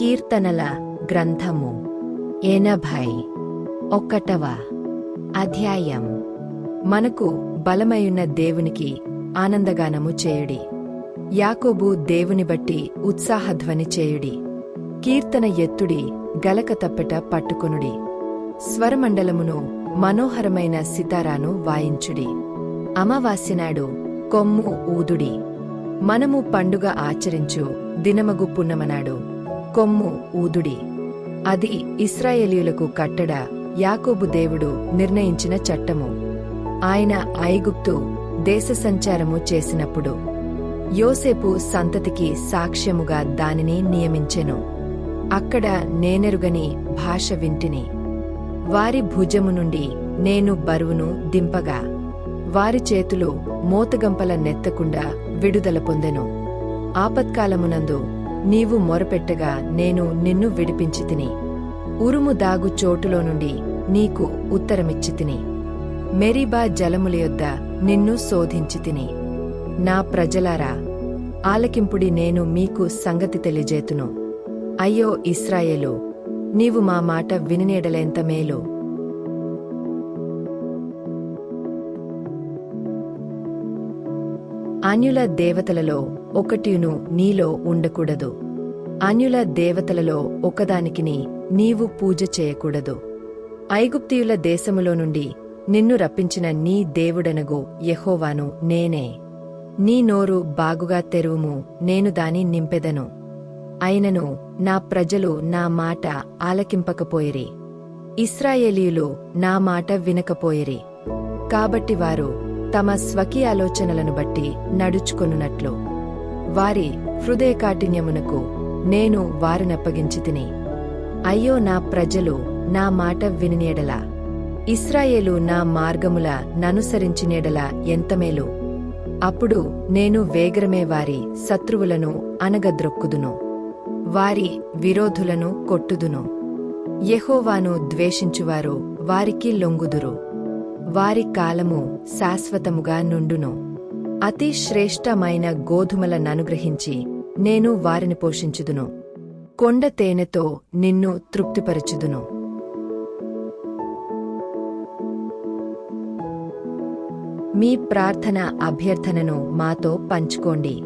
కీర్తనల గ్రంథము ఎనభై ఒక్కటవ అధ్యాయం మనకు బలమయున్న దేవునికి ఆనందగానము చేయుడి యాకోబు దేవుని బట్టి ఉత్సాహధ్వని చేయుడి కీర్తన ఎత్తుడి గలక తప్పెట పట్టుకొనుడి స్వరమండలమును మనోహరమైన సితారాను వాయించుడి అమావాస్యనాడు కొమ్ము ఊదుడి మనము పండుగ ఆచరించు దినమగు పున్నమనాడు కొమ్ము ఊదుడి. అది ఇస్రాయేలీలకు కట్టడ యాకోబు దేవుడు నిర్ణయించిన చట్టము. ఆయన ఐగుప్తు దేశ సంచారము చేసినప్పుడు యోసేపు సంతతికి సాక్ష్యముగా దానిని నియమించెను. అక్కడ నేనెరుగని భాష వింటిని. వారి భుజము నుండి నేను బరువును దింపగా వారి చేతులు మోతగంపల నెత్తకుండా విడుదల పొందెను. ఆపత్కాలమునందు నీవు మొరపెట్టగా నేను నిన్ను విడిపించితిని ఉరుము దాగు చోటులో నుండి నీకు ఉత్తరమిచ్చితిని మెరీబా జలముల యొద్ద నిన్ను శోధించితిని నా ప్రజలారా ఆలకింపుడి నేను మీకు సంగతి తెలియజేతును. అయ్యో ఇస్రాయేలు నీవు మా మాట వినినేడలెంత మేలు. అన్యుల దేవతలలో ఒకటిను నీలో ఉండకూడదు. అన్యుల దేవతలలో ఒకదానికిని నీవు పూజ చేయకూడదు. ఐగుప్తియుల దేశములో నుండి నిన్ను రప్పించిన నీ దేవుడనగు యహోవాను నేనే. నీ నోరు బాగుగా తెరువుము నేను దాని నింపెదను. అయినను నా ప్రజలు నా మాట ఆలకింపకపోయిరి. ఇస్రాయేలీయులు నా మాట వినకపోయిరి. కాబట్టి వారు తమ స్వకీయ ఆలోచనలను బట్టి నడుచుకొనున్నట్లు. వారి హృదయకాఠిన్యమునకు నేను వారినప్పగించి తిని. అయ్యో నా ప్రజలు నా మాట వినినేడలా? ఇస్రాయేలు నా మార్గముల ననుసరించినేడలా ఎంతమేలు? అప్పుడు నేను వేగరమే వారి శత్రువులను అనగద్రొక్కుదును వారి విరోధులను కొట్టుదును. యహోవాను ద్వేషించువారు వారికి లొంగుదురు. వారి కాలము శాశ్వతముగా నుండును. అతి శ్రేష్టమైన గోధుమల ననుగ్రహించి నేను వారిని పోషించుదును. కొండ తేనెతో నిన్ను తృప్తిపరచుదును. మీ ప్రార్థన అభ్యర్థనను మాతో పంచుకోండి.